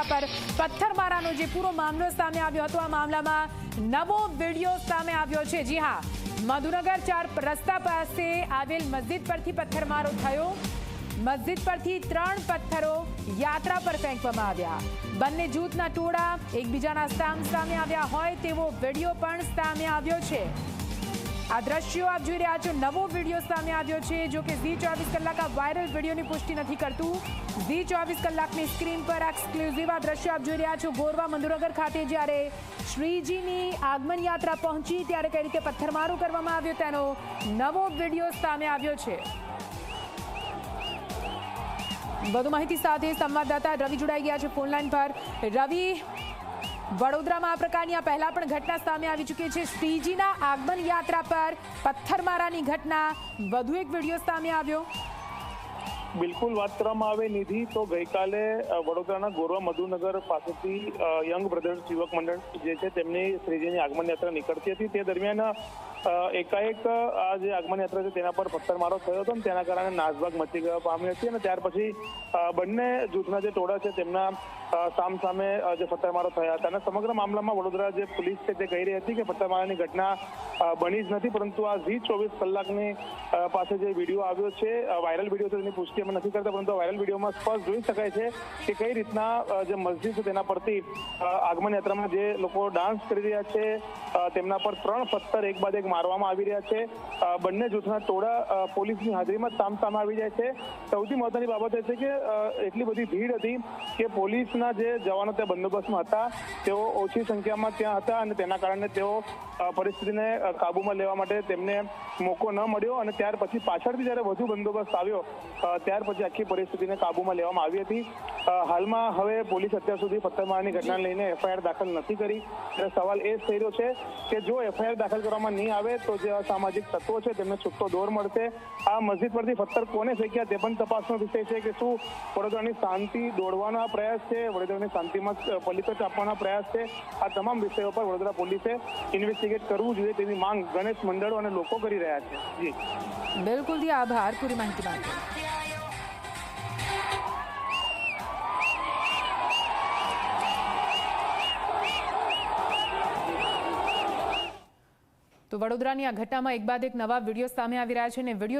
યાત્રા પર પથ્થરમારાનો જે પૂરો મામલો સામે આવ્યો હતો, આ મામલામાં નવો વીડિયો સામે આવ્યો છે. જી હા, મધુનગર ચાર રસ્તા પાસે આવેલ મસ્જિદ પરથી પથ્થરમારો થયો. મસ્જિદ પરથી ત્રણ પથ્થરો યાત્રા પર ફેંકવામાં આવ્યા. બંને જૂથના ટોળા એકબીજાના સામ સામે આવ્યા હોય તેવો વીડિયો પણ સામે આવ્યો છે. આ દ્રશ્યો આપ જોઈ રહ્યા છો. નવો વીડિયો સામે આવ્યો છે જો કે ઝી ચોવીસ કલાક આ વાયરલ વિડીયોની પુષ્ટિ નથી કરતું. ઝી ચોવીસ કલાકની સ્ક્રીન પર એક્સક્લુઝિવ આ દ્રશ્યો આપ જોઈ રહ્યા છો. ગોરવા મંદુરગર ખાતે જ્યારે શ્રીજીની આગમન યાત્રા પહોંચી ત્યારે કઈ રીતે પથ્થરમારો કરવામાં આવ્યો તેનો નવો વીડિયો સામે આવ્યો છે. વધુ માહિતી સાથે સંવાદદાતા રવિ જોડાઈ ગયા છે ફોનલાઈન પર. રવિ વડોદરામાં આ પ્રકારની આ પહેલા પણ ઘટના સામે આવી ચૂકી છે. શ્રીજીના આગમન યાત્રા પર પથ્થરમારાની ઘટના. વધુ એક વીડિયો સામે આવ્યો. બિલકુલ વાત કરવામાં આવે નિધિ, તો ગઈકાલે વડોદરાના ગોરવા મધુનગર પાસેથી યંગ બ્રધર્સ યુવક મંડળ જે છે તેમની શ્રીજીની આગમન યાત્રા નીકળતી હતી. તે દરમિયાન એકાએક આ જે આગમન યાત્રા છે તેના પર પથ્થરમારો થયો હતો અને તેના કારણે નાસભાગ મચી ગયા પામી હતી અને ત્યાર પછી બંને જૂથના જે ટોળા છે તેમના સામ સામે જે પથ્થરમારો થયા હતા. અને સમગ્ર મામલામાં વડોદરા જે પોલીસ છે તે કહી રહી હતી કે પથ્થરમારાની ઘટના બની જ નથી, પરંતુ આ ઝી ચોવીસ કલાકની પાસે જે વીડિયો આવ્યો છે વાયરલ વીડિયો છે તેની પુષ્ટિ અમે નથી કરતા, પરંતુ વાયરલ વિડીયોમાં સ્પષ્ટ જોઈ શકાય છે કે કઈ રીતના જે મસ્જિદ છે તેના પરથી આગમન યાત્રામાં જે લોકો ડાન્સ કરી રહ્યા છે તેમના પર ત્રણ પથ્થર એક બાદ એક મારવામાં આવી રહ્યા છે. બંને જૂથના ટોળા પોલીસની હાજરીમાં સામ સામે આવી જાય છે. સૌથી મહત્વની બાબત એ છે કે એટલી બધી ભીડ હતી કે પોલીસના જે જવાનો ત્યાં બંદોબસ્તમાં હતા, તેઓ ઓછી સંખ્યામાં ત્યાં હતા અને તેના કારણે તેઓ પરિસ્થિતિને કાબૂમાં લેવા માટે તેમને મોકો ન મળ્યો અને ત્યાર પછી પાછળથી જ્યારે વધુ બંદોબસ્ત આવ્યો ત્યાર પછી આખી પરિસ્થિતિને કાબૂમાં લેવામાં આવી હતી. હાલમાં હવે પોલીસ અત્યાર સુધી પથ્થરમારની ઘટના લઈને એફઆઈઆર દાખલ નથી કરી. એટલે સવાલ એ જ થઈ રહ્યો છે કે જો એફઆઈઆર દાખલ કરવામાં નહીં આવે તો જે અસામાજિક તત્વો છે તેમને છૂટતો દોર મળશે. આ મસ્જિદ પરથી પથ્થર કોને ફેંક્યા તે પણ તપાસનો વિષય છે કે શું વડોદરાની શાંતિ દોડવાનો આ પ્રયાસ છે, વડોદરાની શાંતિમાં પલિત આપવાનો પ્રયાસ છે. આ તમામ વિષયો પર વડોદરા પોલીસે ઇન્વેસ્ટિગેટ કરવું જોઈએ તેવી માંગ ગણેશ મંડળો અને લોકો કરી રહ્યા છે. જી. બિલકુલ આભાર. પૂરી માહિતી માટે. તો વડોદરાની આ ઘટનામાં એક બાદ એક નવા વીડિયો સામે આવી રહ્યા છે અને વીડિયો